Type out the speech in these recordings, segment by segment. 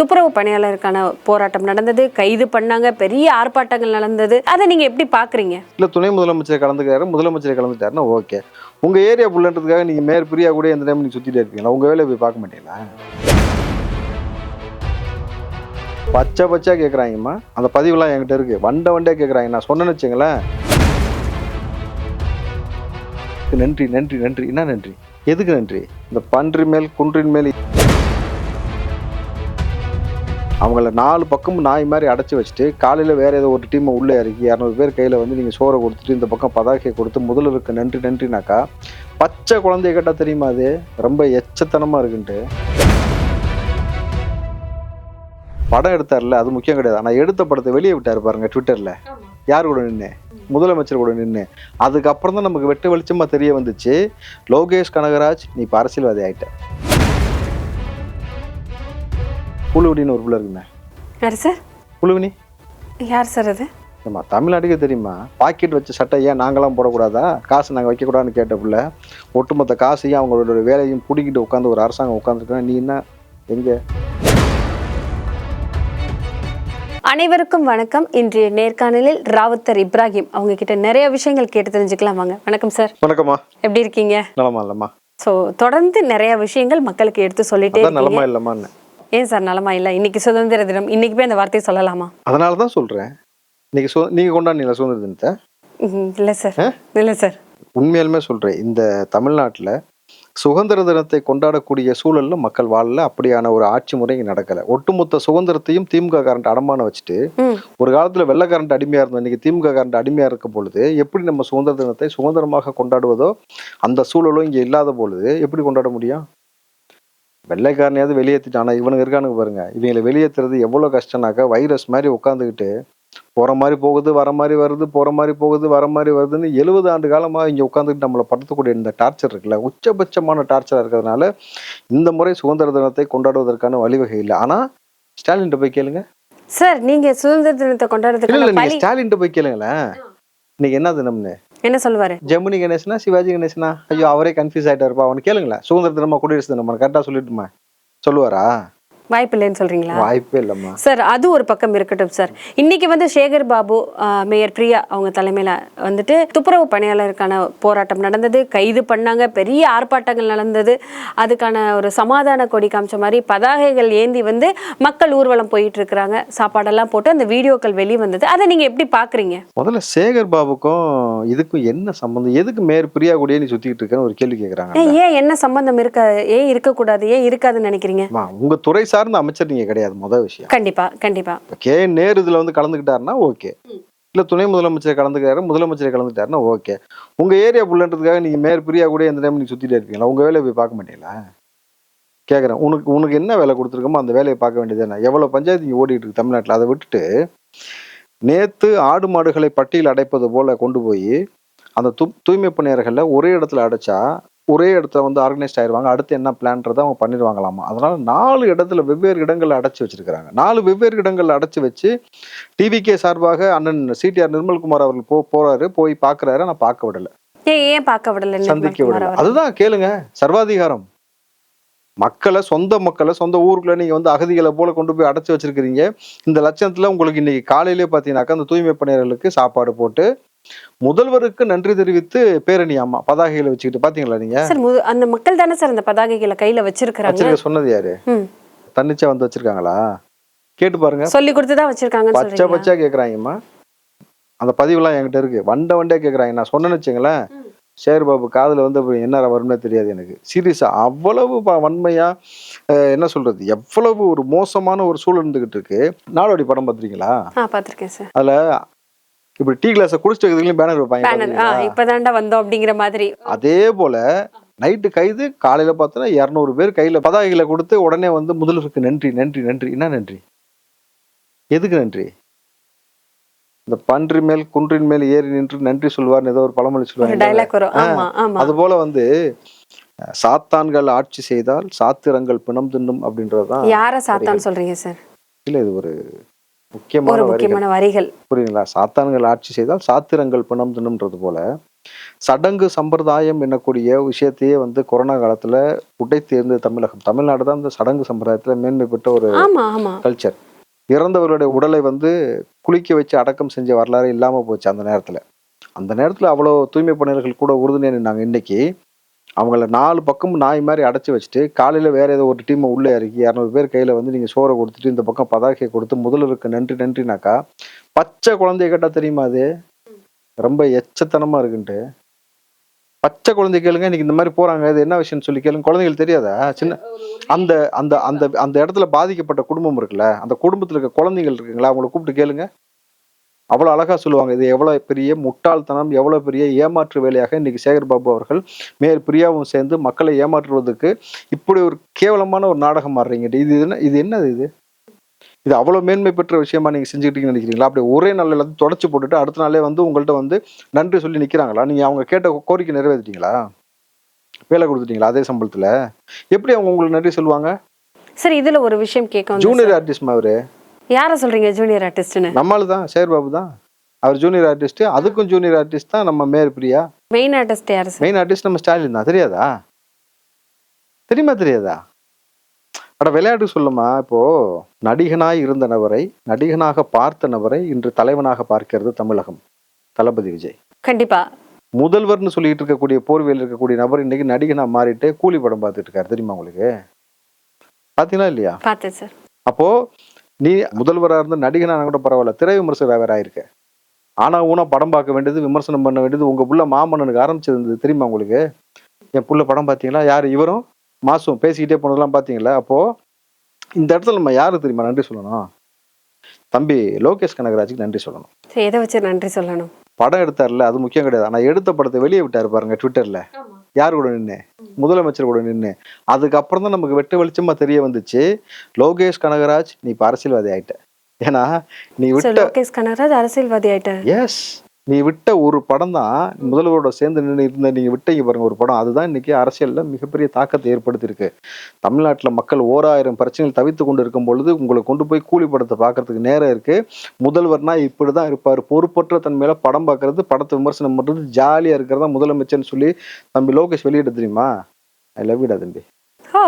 துப்புரவு பணியாளருக்கான போராட்டம் நடந்தது கைது பண்ணாங்க பெரிய ஆர்ப்பாட்டங்கள் நடந்தது. அதை நீங்க எப்படி பாக்குறீங்க? இல்லை துணை முதலமைச்சர் கலந்துக்கிறாரு முதலமைச்சர் கலந்துட்டாருன்னா ஓகே. உங்க ஏரியா புள்ளன்றதுக்காக நீங்க மேயர் பிரியா கூட எந்த டைம் நீங்க சுத்திட்டே இருப்பீங்களா? உங்கள் வேலையை போய் பார்க்க மாட்டீங்களா? பச்சை பச்சா கேட்குறாங்கம்மா அந்த பதிவுலாம் என்கிட்ட இருக்கு. வண்டை வண்டே கேட்குறாங்க நான் சொன்னேன்னு வச்சுங்களேன் நன்றி நன்றி நன்றி. என்ன நன்றி? எதுக்கு நன்றி? இந்த பன்றி மேல் குன்றின் மேல் அவங்கள நாலு பக்கமும் நாய் மாதிரி அடைச்சி வச்சுட்டு காலையில் வேற ஏதோ ஒரு டீமை உள்ளே இறக்கி இரநூறு பேர் கையில் வந்து நீங்கள் சோறை கொடுத்துட்டு இந்த பக்கம் பதாகையை கொடுத்து முதல்வருக்கு நன்றி நன்றினாக்கா பச்சை குழந்தைய கேட்டால் தெரியுமா அது? ரொம்ப எச்சத்தனமாக இருக்குன்ட்டு. படம் எடுத்தார்ல அது முக்கியம் கிடையாது. ஆனால் எடுத்த படத்தை வெளியே விட்டார் பாருங்க ட்விட்டரில் யார் கூட நின்று முதலமைச்சர் கூட நின்று அதுக்கப்புறம் தான் நமக்கு வெட்ட வெளிச்சமாக தெரிய வந்துச்சு. லோகேஷ் கனகராஜ் நீ இப்போ அரசியல்வாதி ஆயிட்ட. புழுவடின்னு ஒரு பிள்ளை இருக்குண்ணே. யாரு சார்? புழுவினி? யார் சார் அது? ஏம்மா தமிழ்நாட்டுக்கே தெரியுமா? பாக்கெட் வச்ச சட்டை ஏன் நாங்களாம் போடக்கூடாதா? காசு நாங்கள் வைக்கக்கூடாதுன்னு கேட்ட பிள்ளை ஒட்டுமொத்த காசையும் அவங்களோட வேலையும் பிடிக்கிட்டு உட்காந்து ஒரு அரசாங்கம் உட்காந்துருக்கேன் நீ என்ன? எங்கே? அனைவருக்கும் வணக்கம். இன்றைய நேர்காணலில் ராவுத்தர் இப்ராஹிம். அவங்க கிட்ட நிறைய விஷயங்கள் கேட்டு தெரிஞ்சுக்கலாம் வாங்க. வணக்கம் சார். வணக்கம்மா. எப்படி இருக்கீங்க? நலமா இல்லைம்மா. ஸோ தொடர்ந்து நிறைய விஷயங்கள் மக்களுக்கு எடுத்து சொல்லிட்டே நலமா இல்லைம்மான்னு. ஏன் சார் நலமா இல்ல? இன்னைக்கு சுதந்திர தினம். இன்னைக்கு போய் அந்த வார்த்தையை சொல்லலாமா? அதனால தான் சொல்கிறேன் இன்னைக்கு சு நீங்கள் கொண்டாடினீங்களா சுதந்திர தினத்தை? ம், இல்ல சார். இல்ல சார். உண்மையாலுமே சொல்கிறேன் இந்த தமிழ்நாட்டில் சுதந்திர தினத்தை கொண்டாடக்கூடிய சூழல்ல மக்கள் வாழல. அப்படியான ஒரு ஆட்சி முறை இங்கே நடக்கலை. ஒட்டுமொத்த சுதந்திரத்தையும் திமுக காரண்ட் அடமான வச்சுட்டு ம். ஒரு காலத்துல வெள்ளை கரண்ட் அடிமையா இருந்தோம். இன்னைக்கு திமுக கரண்ட் அடிமையா இருக்க பொழுது எப்படி நம்ம சுதந்திர தினத்தை சுதந்திரமாக கொண்டாடுவதோ அந்த சூழலும் இங்க இல்லாத பொழுது எப்படி கொண்டாட முடியும்? வெள்ளைக்காரனையாவது வெளியேற்றிட்டான் ஆனா இவனுங்க இருக்கானுங்க பாருங்க. இவங்களை வெளியேற்றுறது எவ்வளவு கஷ்டம்னாக்கா வைரஸ் மாதிரி உட்காந்துக்கிட்டு போற மாதிரி போகுது வர மாதிரி வருது போற மாதிரி போகுது வர மாதிரி வருதுன்னு எழுபது ஆண்டு காலமா இங்க உட்காந்துக்கிட்டு நம்மளை படுத்தக்கூடிய இந்த டார்ச்சர் இருக்குல்ல உச்சபட்சமான டார்ச்சரா இருக்கிறதுனால இந்த முறை சுதந்திர தினத்தை கொண்டாடுவதற்கான வழிவகை இல்லை. ஆனா ஸ்டாலின் போய் கேளுங்க. சார் நீங்க சுதந்திர தினத்தை கொண்டாடுறதுக்கு நீங்க பழி ஸ்டாலின் போய் கேளுங்களேன். இன்னைக்கு என்ன தினம்னு? என்ன சொல்லுவாரு? ஜெமினி கணேசனா சிவாஜி கணேசனா? ஐயோ அவரே கன்ஃபியூஸ் ஆயிட்டாருப்பா. அவனு கேளுங்களேன். சுதந்திர தினமா குடியரசு தினமா கரெக்டா சொல்லிட்டுமா? சொல்லுவாரா? வாய்ப்பு இல்லைன்னு சொல்றீங்களா? வாய்ப்பே இல்லம்மா. சார் அது ஒரு பக்கம் இருக்கட்டும் சார். இன்னைக்கு வந்து சேகர் பாபு மேயர் பிரியா அவங்க தலைமையில வந்துட்டு துப்புரவு பணியாளருக்கான போராட்டம் நடந்தது. கைது பண்ணாங்க. பெரிய ஆர்ப்பாட்டங்கள் நடந்தது. அதுக்கான ஒரு சமாதான கொடி காமிச்ச மாதிரி பதாகைகள் ஏந்தி வந்து மக்கள் ஊர்வலம் போயிட்டு இருக்கிறாங்க சாப்பாடெல்லாம் போட்டு அந்த வீடியோக்கள் வெளியே வந்தது அதை நீங்க எப்படி பாக்குறீங்க? முதல்ல சேகர் பாபுக்கும் இதுக்கும் என்ன சம்பந்தம்? எதுக்கு மேயர் பிரியா கூடயே நீ சுத்திக்கிட்டு இருக்கேன்னு ஒரு கேள்வி கேக்குறாங்க. ஏன் என்ன சம்பந்தம் இருக்க ஏன் இருக்கக்கூடாது? ஏன் இருக்காதுன்னு நினைக்கிறீங்க? உங்க துறை சார்ந்த அமைச்சர் நீங்க கிடையாது முதல் விஷயம். கண்டிப்பா கண்டிப்பா. கே. நேரு இதுல வந்து கலந்துக்கிட்டாருன்னா ஓகே. இல்ல துணை முதலமைச்சர் கலந்துக்கிறாரு முதலமைச்சர் கலந்துட்டாருன்னா ஓகே. உங்க ஏரியா புள்ளன்றதுக்காக நீங்க மேயர் பிரியா கூட எந்த டைம் நீங்க சுத்திட்டே இருப்பீங்களா? உங்க வேலையை போய் பார்க்க மாட்டீங்களா? கேக்குறேன். உனக்கு உனக்கு என்ன வேலை கொடுத்துருக்கோமோ அந்த வேலையை பார்க்க வேண்டியது என்ன எவ்வளவு பஞ்சாயத்து இங்க ஓடிட்டு இருக்கு தமிழ்நாட்டுல. அதை விட்டுட்டு நேத்து ஆடு மாடுகளை பட்டியல் அடைப்பது போல கொண்டு போய் அந்த து தூய்மை பணியாளர்களை ஒரே இடத்துல அடைச்சா ஒரே இடத்துல வந்து ஆர்கனைஸ்ட் ஆயிருவாங்க. அடுத்து என்ன பிளான்றதை அவங்க பண்ணிடுவாங்களாமா? அதனால நாலு இடத்துல வெவ்வேறு இடங்கள்ல அடைச்சு வச்சிருக்காங்க நாலு வெவ்வேறு இடங்கள்ல அடைச்சு வச்சு டிவிகே சார்பாக அண்ணன் சிடிஆர் நிர்மல்குமார் அவர்கள் போ போறாரு. போய் பார்க்கறாரு நான் பார்க்க விடல. ஏன் பார்க்க விடல சந்திக்க விடல? அதுதான் கேளுங்க. சர்வாதிகாரம். மக்களை சொந்த மக்களை சொந்த ஊருக்குள்ள நீங்க வந்து அகதிகளை போல கொண்டு போய் அடைச்சு வச்சிருக்கிறீங்க. இந்த லட்சணத்துல உங்களுக்கு இன்னைக்கு காலையிலே பாத்தீங்கன்னாக்கா அந்த தூய்மை பணியாளர்களுக்கு சாப்பாடு போட்டு முதல்வருக்கு நன்றி தெரிவித்து பேரணி அம்மா பதாகைகளை வச்சுக்கிட்டு பாத்தீங்களா நீங்க? சார் அந்த மக்கள் தானே சார் அந்த பதாகைகளை கையில வச்சிருக்கிறாங்க? வச்சிருக்க சொன்னது யாரு. தன்னிச்சா வந்து வச்சிருக்காங்களா? கேட்டு பாருங்க. சொல்லி கொடுத்து தான் வச்சிருக்காங்கன்னு பச்சை சொல்றீங்க பச்சா கேக்குறாங்கம்மா. அந்த பதிவுலாம் என்கிட்ட இருக்கு. வண்டை வண்டே கேக்குறாங்க. நான் சொன்னேன்னு வச்சுங்களேன் சேர் பாபு காதுல வந்து அப்படி என்ன வரும்னே தெரியாது எனக்கு. சீரியஸா அவ்வளவு ப- வன்மையா அஹ், என்ன சொல்றது? எவ்வளவு ஒரு மோசமான ஒரு சூழல் இருந்துகிட்டு இருக்கு. நாடோடி படம் பார்த்திருக்கீங்களா ஆ பாத்திருக்கேன் சார். அதுல இப்படி டீ கிளாஸை குடிச்சிட்டு இருக்கிறதுலையும் பேனர் வைப்பாங்க? இப்பதான்டா வந்தோம் அப்படிங்கிற மாதிரி. அதே போல நைட்டு கைது காலையில பார்த்தோன்னா இரநூறு பேர் கையில பதாகைகளை கொடுத்து உடனே வந்து முதல்வருக்கு நன்றி நன்றி நன்றி. என்ன நன்றி? எதுக்கு நன்றி? இந்த பன்றி மேல் குன்றின் மேல் ஏறி நின்று நன்றி சொல்வார்னு ஏதோ ஒரு பழமொழி சொல்லுவாங்க அது போல வந்து சாத்தான்கள் ஆட்சி செய்தால் சாத்திரங்கள் பிணம் தின்னும் அப்படின்றதுதான் யார சாத்தான்னு சொல்றீங்க சார் இல்ல இது ஒரு முக்கியமான முக்கியமான வரிகள். புரியுங்களா சாத்தான்கள் ஆட்சி செய்தால் சாத்திரங்கள் பிணம் தின்னும்ன்றது போல சடங்கு சம்பிரதாயம் என்னக்கூடிய விஷயத்தையே வந்து கொரோனா காலத்துல உடைத்து இருந்த தமிழகம். தமிழ்நாடு தான் இந்த சடங்கு சம்பிரதாயத்துல மேன்மை பெற்ற ஒரு கல்ச்சர் இறந்தவருடைய உடலை வந்து குளிக்க வச்சு அடக்கம் செஞ்ச வரலாறு இல்லாம போச்சு அந்த நேரத்துல. அந்த நேரத்துல அவ்வளோ தூய்மை பணியாளர்கள் கூட உறுதுணையா நின்னாங்க. இன்னைக்கு அவங்கள நாலு பக்கம் நாய் மாதிரி அடைச்சி வச்சுட்டு காலையில வேற ஏதோ ஒரு டீமை உள்ள இறக்கி இரநூறு பேர் கையில வந்து நீங்க சோறை கொடுத்துட்டு இந்த பக்கம் பதாகையை கொடுத்து முதல்வருக்கு நன்றி நன்றினாக்கா பச்சை குழந்தைய கேட்டா தெரியுமா அது? ரொம்ப எச்சத்தனமா இருக்குன்ட்டு. பச்சை குழந்தை கேளுங்க இன்னைக்கு இந்த மாதிரி போறாங்க இது என்ன விஷயம்னு சொல்லி கேளுங்க. குழந்தைகளுக்கு தெரியாதா? சின்ன அந்த அந்த அந்த அந்த இடத்துல பாதிக்கப்பட்ட குடும்பம் இருக்குல்ல அந்த குடும்பத்துல இருக்க குழந்தைகள் இருக்குங்களா? அவங்கள கூப்பிட்டு கேளுங்க. அவ்வளவு அழகா சொல்லுவாங்க. இது எவ்வளவு பெரிய முட்டாள்தனம் எவ்வளவு பெரிய ஏமாற்று வேலையாக இன்னைக்கு சேகர் பாபு அவர்கள் மேயர் பிரியாவும் சேர்ந்து மக்களை ஏமாற்றுவதற்கு இப்படி ஒரு கேவலமான ஒரு நாடகம் ஆடுறீங்க. இது என்ன இது என்னது இது? இது அவ்வளவு மேன்மை பெற்ற விஷயமா நீங்க செஞ்சுக்கிட்டீங்கன்னு நினைக்கிறீங்களா? அப்படி ஒரே நாள் எல்லாத்தையும் தொடச்சு போட்டுட்டு அடுத்த நாளே வந்து உங்கள்ட்ட வந்து நன்றி சொல்லி நிக்கிறாங்களா? நீங்க அவங்க கேட்ட கோரிக்கை நிறைவேற்றிட்டீங்களா? வேலை கொடுத்துட்டீங்களா அதே சம்பளத்துல? எப்படி அவங்க உங்களுக்கு நன்றி சொல்லுவாங்க? சார் இதுல ஒரு விஷயம் கேட்க ஜூனியர் ஆர்டிஸ்ட் அவரு? யார சொல்றீங்க ஜூனியர் ஆர்டிஸ்ட்னு நம்மளு தான் சேர் பாபு தான் அவர் ஜூனியர் ஆர்டிஸ்ட் அதுக்கும் ஜூனியர் ஆர்டிஸ்ட் தான் நம்ம மேயர் பிரியா மெயின் ஆர்டிஸ்ட் யாரு சார் மெயின் ஆர்டிஸ்ட் நம்ம ஸ்டாலின் தான் தெரியாதா? தெரியுமா தெரியாதா? அட விளையாட்டு சொல்லுமா இப்போ நடிகனாய் இருந்த நபரை நடிகனாக பார்த்த நபரை இன்று தலைவனாக பார்க்கிறது தமிழகம். தளபதி விஜய். கண்டிப்பா. முதல்வர்னு சொல்லிட்டு இருக்கக்கூடிய போர்வையில் இருக்கக்கூடிய நபர் இன்னைக்கு நடிகனா மாறிட்டு கூலி படம் பார்த்துட்டு இருக்காரு தெரியுமா உங்களுக்கு? பாத்தீங்களா இல்லையா? பார்த்தேன் சார் அப்போ நீ முதல்வராக இருந்த நடிகனான கூட பரவாயில்ல. திரை விமர்சனம் வேற ஆயிருக்க ஆனா ஊனா படம் பார்க்க வேண்டியது விமர்சனம் பண்ண வேண்டியது உங்க புள்ள மாமன்னனுக்கு ஆரம்பிச்சது தெரியுமா உங்களுக்கு? என் புள்ள படம் பார்த்தீங்களா? யார்? இவரும் மாசும். பேசிக்கிட்டே போனதெல்லாம் பார்த்தீங்களா? அப்போ இந்த இடத்துல நம்ம யாரு தெரியுமா? நன்றி சொல்லணும். தம்பி லோகேஷ் கனகராஜுக்கு நன்றி சொல்லணும். எதை வச்சு நன்றி சொல்லணும். படம் எடுத்தார்ல அது முக்கியம் கிடையாது. ஆனா எடுத்த படத்தை வெளியே விட்டாரு பாருங்க ட்விட்டர்ல. யார் கூட நின்று முதலமைச்சர் கூட நின்று அதுக்கப்புறம் தான் நமக்கு வெட்ட வெளிச்சமா தெரிய வந்துச்சு. லோகேஷ் கனகராஜ் நீ இப்ப அரசியல்வாதி ஆயிட்ட. ஏன்னா நீ விட்ட லோகேஷ் கனகராஜ் அரசியல்வாதி ஆயிட்டாரு. எஸ் நீ விட்ட ஒரு படம் தான் முதல்வரோட சேர்ந்து நின்று இருந்த நீங்க விட்டீங்க பாருங்க ஒரு படம். அதுதான் இன்னைக்கு அரசியல்ல மிகப்பெரிய தாக்கத்தை ஏற்படுத்தியிருக்கு. தமிழ்நாட்டுல மக்கள் ஓராயிரம் பிரச்சனைகள் தவித்து கொண்டு இருக்கும் பொழுது உங்களை கொண்டு போய் கூலி படத்தை பார்க்கறதுக்கு நேரம் இருக்கு. முதல்வர்னா இப்படிதான் இருப்பாரு. பொறுப்பற்ற தன்மையில படம் பார்க்கறது படத்தை விமர்சனம் பண்றது ஜாலியா இருக்கிறதா முதலமைச்சர்னு சொல்லி தம்பி லோகேஷ் வெளியிட தெரியுமா? ஐ லவ் யூடா தம்பி. ஓ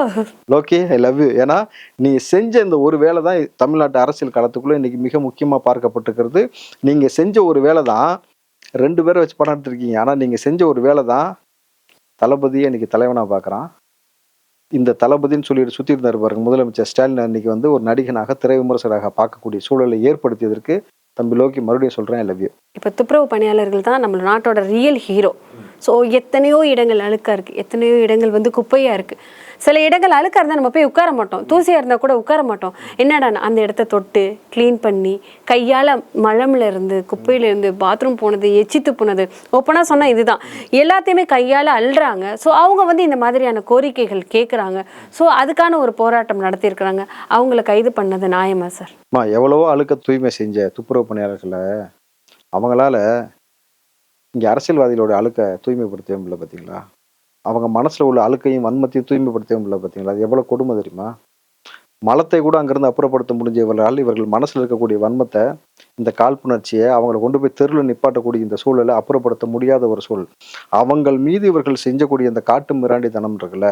லோகே ஐ லவ் யூ ஏன்னா நீ செஞ்ச இந்த ஒரு வேலை தான் தமிழ்நாட்டு அரசியல் களத்துக்குள்ள இன்னைக்கு மிக முக்கியமா பார்க்கப்பட்டிருக்கிறது. நீங்க செஞ்ச ஒரு வேலை தான் ரெண்டு பேரை வச்சு படம் எடுத்திருக்கீங்க. ஆனா நீங்க செஞ்ச ஒரு வேலை தான் தளபதியை இன்னைக்கு தலைவனா பார்க்குறான் இந்த தளபதின்னு சொல்லிட்டு சுற்றி இருந்தார் பாருங்க முதலமைச்சர் ஸ்டாலின் அன்னைக்கு வந்து ஒரு நடிகனாக திரை விமர்சகராக பார்க்கக்கூடிய சூழலை ஏற்படுத்தியதற்கு தம்பி லோகி மறுபடியும் சொல்றேன் ஐ லவ் யூ இப்போ துப்புரவு பணியாளர்கள் தான் நம்ம நாட்டோட ரியல் ஹீரோ ஸோ எத்தனையோ இடங்கள் அழுக்கா இருக்கு. எத்தனையோ இடங்கள் வந்து குப்பையா இருக்கு. சில இடங்கள் அழுக்கா இருந்தால் நம்ம போய் உட்கார மாட்டோம். தூசியா இருந்தால் கூட உட்கார மாட்டோம். என்னடா அந்த இடத்த தொட்டு க்ளீன் பண்ணி கையால் மழம்ல இருந்து குப்பையில இருந்து பாத்ரூம் போனது எச்சித்து போனது ஓப்பனாக சொன்னால் இதுதான். எல்லாத்தையுமே கையால் அள்ளுறாங்க. ஸோ அவங்க வந்து இந்த மாதிரியான கோரிக்கைகள் கேட்குறாங்க ஸோ அதுக்கான ஒரு போராட்டம் நடத்தியிருக்கிறாங்க. அவங்கள கைது பண்ணது நியாயமா சார்? எவ்வளவோ அழுக்க தூய்மை செஞ்ச துப்புரவு பணியாளர்களை அவங்களால இங்கே அரசியல்வாதிகளோட அழுக்க தூய்மைப்படுத்தவே முடியல பார்த்தீங்களா அவங்க மனசுல உள்ள அழுக்கையும் வன்மத்தையும் தூய்மைப்படுத்தவே முடியல பார்த்தீங்களா அது எவ்வளவு கொடுமை தெரியுமா? மலத்தை கூட அங்கேருந்து அப்புறப்படுத்த முடிஞ்ச இவர்களால் இவர்கள் மனசுல இருக்கக்கூடிய வன்மத்தை இந்த காழ்ப்புணர்ச்சியை அவங்களை கொண்டு போய் தெருவில் நிப்பாட்டக்கூடிய இந்த சூழலை அப்புறப்படுத்த முடியாத ஒரு சூழல். அவங்கள் மீது இவர்கள் செஞ்சக்கூடிய இந்த காட்டு மிராண்டித்தனம் இருக்குல்ல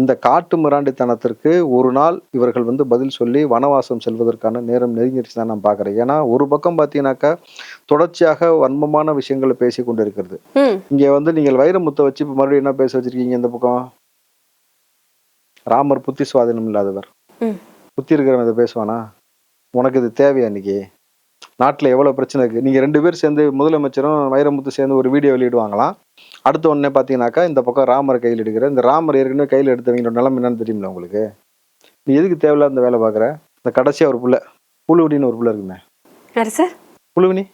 இந்த காட்டு மிராண்டித்தனத்திற்கு ஒரு நாள் இவர்கள் வந்து பதில் சொல்லி வனவாசம் செல்வதற்கான நேரம் நெருங்கிருச்சு தான் நான் பார்க்குறேன். ஏன்னா ஒரு பக்கம் பார்த்தீங்கன்னாக்கா தொடர்ச்சியாக வன்மமான விஷயங்களை பேசி கொண்டு இருக்கிறது இங்க வந்து நீங்கள் வைரமுத்தை வச்சு இப்போ மறுபடியும் என்ன பேச வச்சிருக்கீங்க இந்த பக்கம்? ராமர் புத்தி சுவாதீனம் இல்லாதவர். புத்தி இருக்கிறவன் இதை பேசுவானா? உனக்கு இது தேவையா இன்னைக்கு? நாட்டில் எவ்வளோ பிரச்சனை இருக்கு? நீங்க ரெண்டு பேர் சேர்ந்து முதலமைச்சரும் வைரமுத்து சேர்ந்து ஒரு வீடியோ வெளியிடுவாங்களாம். அடுத்த உடனே பார்த்தீங்கன்னாக்கா இந்த பக்கம் ராமர் கையில் எடுக்கிற இந்த ராமர் ஏற்கனவே கையில் எடுத்தவங்களோட நிலைமை என்னன்னு தெரியுமில்ல உங்களுக்கு? நீ எதுக்கு தேவையில்லாத இந்த வேலை பார்க்குற இந்த கடைசியா ஒரு புள்ள புழுவினின்னு ஒரு புள்ள இருக்குமே. யார் சார்? புழுவினி?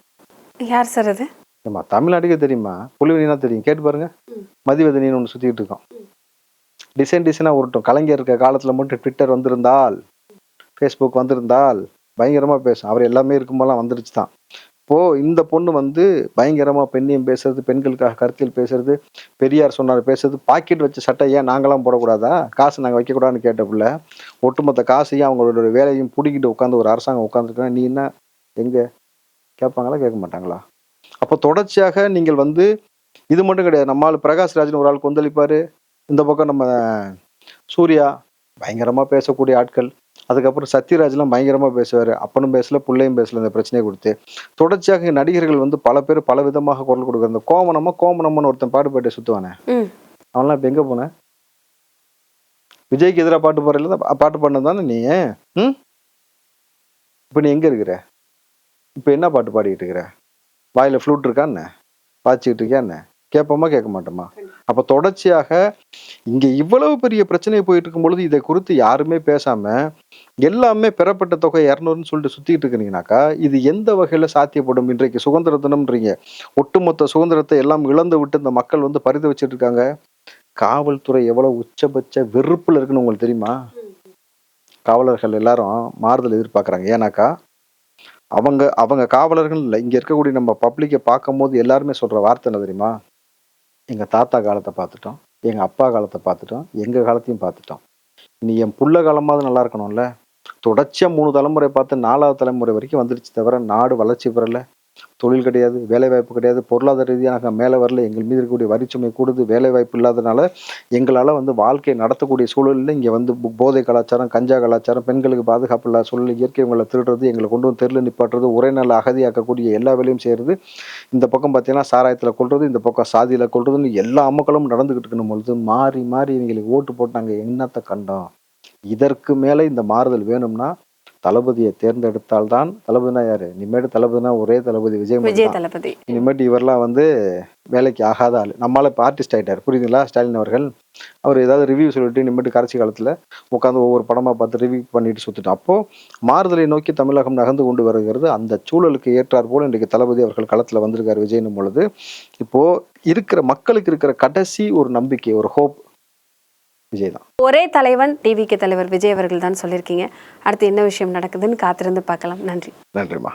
யார் சார் அது? ஏம்மா தமிழ்நாட்டுக்கே தெரியுமா? புலிவெளினா தெரியும். கேட்டு பாருங்க. மதிவதனின்னு ஒன்று சுத்திட்டு இருக்கோம். டிசைன் டிசைனாக உருட்டும். கலைஞர் இருக்க காலத்துல மட்டும் ட்விட்டர் வந்திருந்தால் ஃபேஸ்புக் வந்திருந்தால் பயங்கரமாக பேசும். அவர் எல்லாமே இருக்கும்போதெல்லாம் வந்துருச்சு தான் இப்போ இந்த பொண்ணு வந்து பயங்கரமாக பெண்ணியம் பேசுறது பெண்களுக்காக கருத்தில் பேசுறது பெரியார் சொன்னார் பேசுறது பாக்கெட் வச்ச சட்டை ஏன் நாங்களாம் போடக்கூடாதா? காசு நாங்கள் வைக்கக்கூடாதுன்னு கேட்டப்புள்ள ஒட்டுமொத்த காசையும் அவங்களோட வேலையும் பிடிக்கிட்டு உட்காந்து ஒரு அரசாங்கம் உட்காந்துருக்கா நீ என்ன? எங்கே? கேட்பாங்களா கேட்க மாட்டாங்களா அப்போ தொடர்ச்சியாக நீங்கள் வந்து இது மட்டும் கிடையாது. நம்மால் பிரகாஷ் ராஜ்னு ஒரு ஆள் கொந்தளிப்பார். இந்த பக்கம் நம்ம சூர்யா பயங்கரமாக பேசக்கூடிய ஆட்கள். அதுக்கப்புறம் சத்யராஜ்லாம் பயங்கரமா பேசுவார். அப்பனும் பேசல பிள்ளையும் பேசல இந்த பிரச்சனையை கொடுத்து. தொடர்ச்சியாக நடிகர்கள் வந்து பல பேர் பல விதமாக குரல் கொடுக்குற இந்த கோமனமா கோமனம்னு ஒருத்தன் பாடுபாட்டை சுத்துவானே. ம். அவன்லாம் இப்போ எங்க போன? விஜய்க்கு எதிராக பாட்டு தான் பாட்டு பாடினது தானே நீ? ம்? இப்போ நீ எங்க இருக்கிற? இப்போ என்ன பாட்டு பாடிக்கிட்டு இருக்கிற? வாயில ஃப்ளூட் இருக்கா என்ன பாய்ச்சிக்கிட்டு இருக்கியா என்ன? கேட்போமா கேட்க மாட்டோமா அப்போ தொடர்ச்சியாக இங்கே இவ்வளவு பெரிய பிரச்சனை போயிட்டு இருக்கும் பொழுது இதை குறித்து யாருமே பேசாம எல்லாமே பெறப்பட்ட தொகை இரநூறுன்னு சொல்லிட்டு சுத்திட்டு இருக்கிறீங்கனாக்கா இது எந்த வகையில சாத்தியப்படும்? இன்றைக்கு சுதந்திர தினம்ன்றீங்க. ஒட்டுமொத்த சுதந்திரத்தை எல்லாம் இழந்து விட்டு இந்த மக்கள் வந்து பரித வச்சிட்டு இருக்காங்க காவல்துறை எவ்வளவு உச்சபட்ச வெறுப்புல இருக்குன்னு உங்களுக்கு தெரியுமா? காவலர்கள் எல்லாரும் மாறுதல் எதிர்பார்க்குறாங்க. ஏன்னாக்கா அவங்க அவங்க காவலர்கள் இல்லை இங்கே இருக்கக்கூடிய நம்ம பப்ளிக்கை பார்க்கும்போது எல்லாருமே சொல்கிற வார்த்தை என்ன தெரியுமா? எங்கள் தாத்தா காலத்தை பார்த்துட்டோம் எங்கள் அப்பா காலத்தை பார்த்துட்டோம் எங்கள் காலத்தையும் பார்த்துட்டோம். இனி என் புள்ள காலமாவது நல்லா இருக்கணும்ல? தொடர்ச்சியாக மூணு தலைமுறை பார்த்து நாலாவது தலைமுறை வரைக்கும் வந்துடுச்சு தவிர நாடு வளர்ச்சி பெறலை. தொழில் கிடையாது வேலை வாய்ப்பு கிடையாது. பொருளாதார ரீதியாக மேலே வரல எங்கள் மீது இருக்கக்கூடிய வரிச்சுமை கூடுது வேலை வாய்ப்பு இல்லாதனால எங்களால் வந்து வாழ்க்கையை நடத்தக்கூடிய சூழலில் இங்கே வந்து போதை கலாச்சாரம் கஞ்சா கலாச்சாரம் பெண்களுக்கு பாதுகாப்பு இல்லாத சூழல் இயற்கை உங்களை திருடுறது எங்களை கொண்டு வந்து தெருல நிப்பாட்டுறது ஒரே நாள் அகதியாக்கக்கூடிய எல்லா வேலையும் செய்கிறது இந்த பக்கம் பார்த்தீங்கன்னா சாராயத்தில் கொள்வது இந்த பக்கம் சாதியில் கொள்றதுன்னு எல்லா அம்மக்களும் நடந்துக்கிட்டு இருக்கணும் பொழுது மாறி மாறி இவங்களுக்கு ஓட்டு போட்டு நாங்கள் என்னத்தை கண்டோம்? இதற்கு மேலே இந்த மாறுதல் வேணும்னா தளபதியை தேர்ந்தெடுத்தால்தான் தளபதினா யாரு? இனிமேட்டு தளபதினா ஒரே தளபதி விஜய் விஜய். தளபதி. இனிமேட்டு இவரெல்லாம் வந்து வேலைக்கு ஆகாத ஆள். நம்மளால இப்போ ஆர்டிஸ்ட் ஆயிட்டார். புரியுதுங்களா? ஸ்டாலின் அவர்கள். அவர் ஏதாவது ரிவ்யூ சொல்லிட்டு இனிமேட்டு கடைசி காலத்துல உட்காந்து ஒவ்வொரு படமா பார்த்து ரிவ்யூ பண்ணிட்டு சுத்திட்டோம் அப்போ மாறுதலை நோக்கி தமிழகம் நகர்ந்து கொண்டு வருகிறது. அந்த சூழலுக்கு ஏற்றார் போல இன்றைக்கு தளபதி அவர்கள் களத்துல வந்திருக்காரு விஜய்னும் பொழுது. இப்போ இருக்கிற மக்களுக்கு இருக்கிற கடைசி ஒரு நம்பிக்கை ஒரு ஹோப் விஜய் தான். ஒரே தலைவன் டிவிக்கு தலைவர் விஜய் அவர்கள் தான் சொல்லியிருக்கீங்க. அடுத்து என்ன விஷயம் நடக்குதுன்னு காத்திருந்து பார்க்கலாம். நன்றி. நன்றிம்மா.